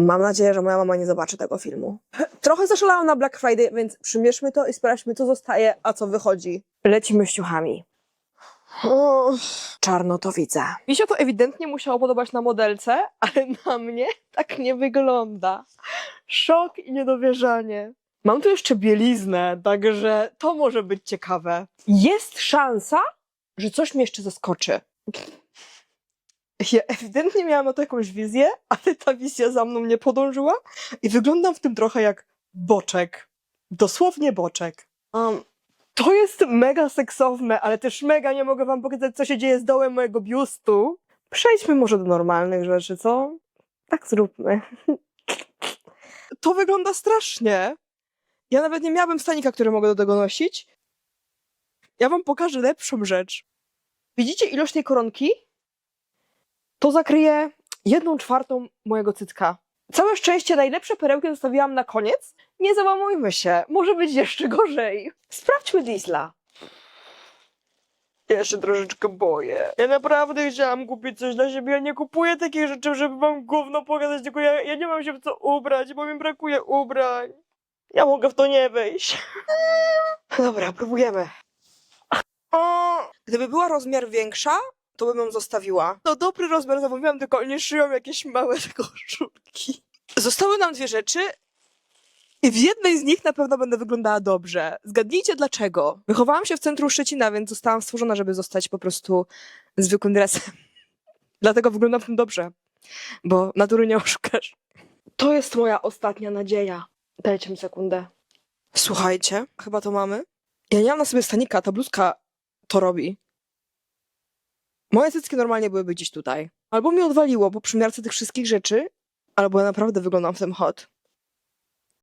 Mam nadzieję, że moja mama nie zobaczy tego filmu. Trochę zaszalałam na Black Friday, więc przymierzmy to i sprawdźmy, co zostaje, a co wychodzi. Lecimy ściuchami. Uff, czarno to widzę. Mi się to ewidentnie musiało podobać na modelce, ale na mnie tak nie wygląda. Szok i niedowierzanie. Mam tu jeszcze bieliznę, także to może być ciekawe. Jest szansa, że coś mnie jeszcze zaskoczy. Ja ewidentnie miałam na to jakąś wizję, ale ta wizja za mną nie podążyła i wyglądam w tym trochę jak boczek. Dosłownie boczek. Um, to jest mega seksowne, ale też mega nie mogę wam pokazać, co się dzieje z dołem mojego biustu. Przejdźmy może do normalnych rzeczy, co? Tak zróbmy. To wygląda strasznie. Ja nawet nie miałabym stanika, który mogę do tego nosić. Ja wam pokażę lepszą rzecz. Widzicie ilość tej koronki? To zakryje jedną czwartą mojego cycka. Całe szczęście najlepsze perełki zostawiłam na koniec. Nie załamujmy się, może być jeszcze gorzej. Sprawdźmy Diesla. Ja się troszeczkę boję. Ja naprawdę chciałam kupić coś dla siebie. Ja nie kupuję takich rzeczy, żeby wam gówno pokazać, tylko ja, ja nie mam się w co ubrać, bo mi brakuje ubrań. Ja mogę w to nie wejść. Dobra, próbujemy. Gdyby była rozmiar większa, to bym ją zostawiła. No dobry rozmiar zamówiłam, tylko nie szyją jakieś małe koszulki. Zostały nam dwie rzeczy i w jednej z nich na pewno będę wyglądała dobrze. Zgadnijcie dlaczego. Wychowałam się w centrum Szczecina, więc zostałam stworzona, żeby zostać po prostu zwykłym dresem. Dlatego wyglądam w tym dobrze, bo natury nie oszukasz. To jest moja ostatnia nadzieja. Dajcie mi sekundę. Słuchajcie, chyba to mamy. Ja nie mam na sobie stanika, ta bluzka to robi. Moje cycki normalnie byłyby gdzieś tutaj. Albo mi odwaliło po przymiarce tych wszystkich rzeczy, albo ja naprawdę wyglądam w tym hot.